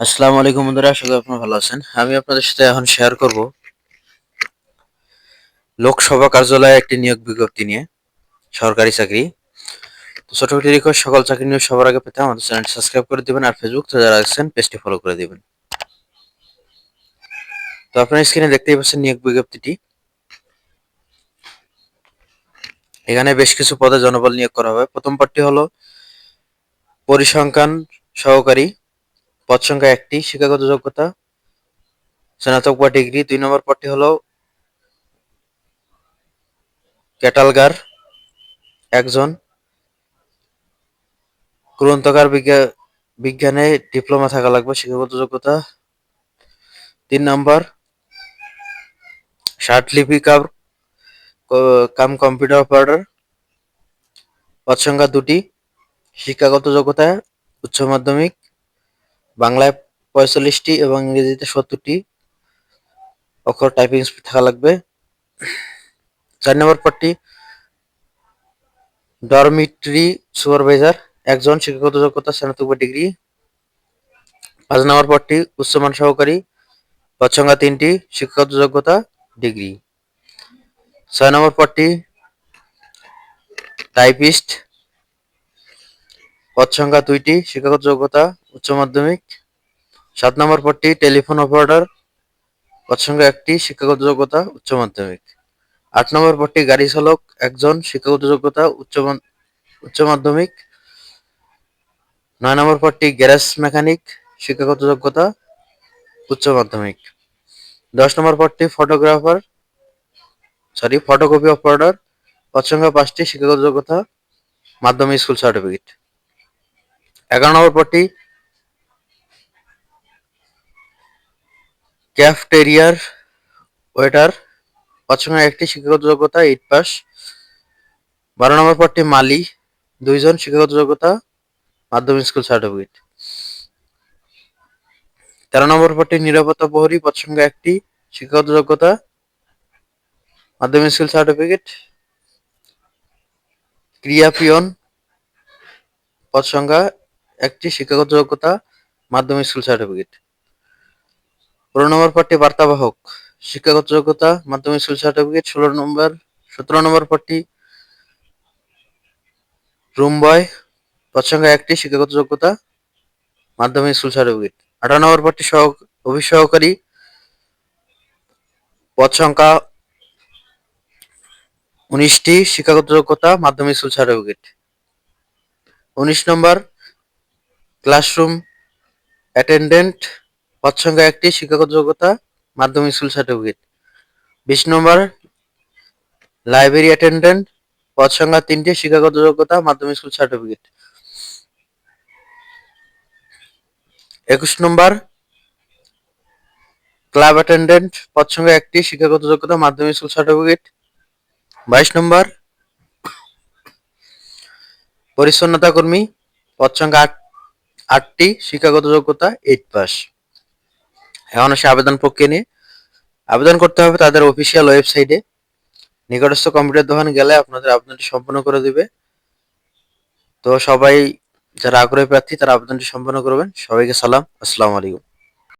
আসসালামু আলাইকুম বন্ধুরা, আশা করি আপনারা ভালো আছেন। আমি আপনাদের সাথে এখন শেয়ার করব লোকসভা কার্যালয়ে একটি নিয়োগ বিজ্ঞপ্তি নিয়ে, সরকারি চাকরি। তো ছোট একটি রিকোয়েস্ট সকল চাকরি নিউজ সবার আগে পেতে আমাদের চ্যানেল সাবস্ক্রাইব করে দিবেন আর ফেসবুক তো যারা আছেন, পেজটি ফলো করে দিবেন। তো আপনার স্ক্রিনে দেখতেই পাচ্ছেন নিয়োগ বিজ্ঞপ্তিটি। এখানে বেশ কিছু পদে জনবল নিয়োগ করা হবে। প্রথম পদটি হলো পরিসংখ্যান সহকারী পদ সংখ্যা একটি, শিক্ষাগত যোগ্যতা, স্নাতক বা ডিগ্রি। দুই নম্বর পদটি হলো ক্যাটালগার, একজন গ্রন্থকার বিজ্ঞানে ডিপ্লোমা থাকা লাগবে, শিক্ষাগত যোগ্যতা। তিন নম্বর লিপিকার কাম কম্পিউটার অপারেটর। পদ সংখ্যা দুটি, শিক্ষাগত যোগ্যতা, উচ্চ মাধ্যমিক বাংলায় পঁয়তাল্লিশটি এবং ইংরেজিতে সত্তরটি অক্ষর টাইপিং স্পিড থাকা লাগবে। চার নম্বর পদটি ডরমিটরি সুপারভাইজার একজন শিক্ষাগত যোগ্যতা স্নাতক ডিগ্রি পাঁচ নম্বর পদটি, উচ্চমান সহকারী সংখ্যা তিনটি, শিক্ষাগত যোগ্যতা ডিগ্রি ছয় নম্বর পদটি টাইপিস্ট পদ সংখ্যা দুইটি, শিক্ষাগত যোগ্যতা, উচ্চ মাধ্যমিক। সাত নম্বর পদটি, টেলিফোন অপারেটর। পদ সংখ্যা একটি, শিক্ষাগত যোগ্যতা, উচ্চ মাধ্যমিক। আট নম্বর পদটি, গাড়ি চালক, একজন, শিক্ষাগত যোগ্যতা, উচ্চ উচ্চ মাধ্যমিক। নয় নম্বর পদটি, গ্যারেজ মেকানিক, শিক্ষাগত যোগ্যতা, উচ্চ মাধ্যমিক। দশ নম্বর পদটি, ফটোগ্রাফার। Sorry, photocopy operator. পদ সংখ্যা পাঁচটি, শিক্ষাগত যোগ্যতা, মাধ্যমিক স্কুল সার্টিফিকেট। এগারো নম্বর পদটি ক্যাফটেরিয়ার ওয়েটার সংখ্যা একটি শিক্ষাগত যোগ্যতা এইট পাস বারো নম্বর পদটি মালি, দুইজন শিক্ষাগত যোগ্যতা, মাধ্যমিক স্কুল সার্টিফিকেট তেরো নম্বর পদটি নিরাপত্তা প্রহরী সংখ্যা একটি শিক্ষাগত যোগ্যতা, মাধ্যমিক স্কুল সার্টিফিকেট ক্রিয়া পিয়ন সংখ্যা একটি শিক্ষাগত যোগ্যতা মাধ্যমিক স্কুল সার্টিফিকেট পনেরো নম্বর পদটি বার্তাবাহক। শিক্ষাগত যোগ্যতা মাধ্যমিক স্কুল সার্টিফিকেট ষোলো নম্বর, সতেরো নম্বর পদটি রুম বয় পদ সংখ্যা একটি শিক্ষাগত যোগ্যতা মাধ্যমিক স্কুল সার্টিফিকেট আঠারো নম্বর পদটি সহ, অফিস সহকারী। পদ সংখ্যা উনিশটি শিক্ষাগত যোগ্যতা মাধ্যমিক স্কুল সার্টিফিকেট উনিশ নম্বর ক্লাসরুম অ্যাটেন্ডেন্ট পদ সংখ্যা একটি, শিক্ষাগত যোগ্যতা, মাধ্যমিক স্কুল সার্টিফিকেট। বিশ নম্বর, লাইব্রেরি অ্যাটেন্ডেন্ট পদ সংখ্যা তিনটি, শিক্ষাগত যোগ্যতা, মাধ্যমিক স্কুল সার্টিফিকেট। একুশ নম্বর, ক্লাব অ্যাটেন্ডেন্ট পদ সংখ্যা একটি, শিক্ষাগত যোগ্যতা, মাধ্যমিক স্কুল সার্টিফিকেট। বাইশ নম্বর পরিচ্ছন্নতা কর্মী পদ সংখ্যা আট আটটি শিক্ষাগত যোগ্যতা এইট পাস এখন আসে আবেদন প্রক্রিয়া নিয়ে। আবেদন করতে হবে তাদের অফিসিয়াল ওয়েবসাইটে নিকটস্থ কম্পিউটার দোকান গেলে আপনাদের আবেদনটি সম্পন্ন করে দিবে। তো সবাই, যারা আগ্রহী প্রার্থী, তারা আবেদনটি সম্পন্ন করবেন। সবাইকে সালাম। আসসালামু আলাইকুম।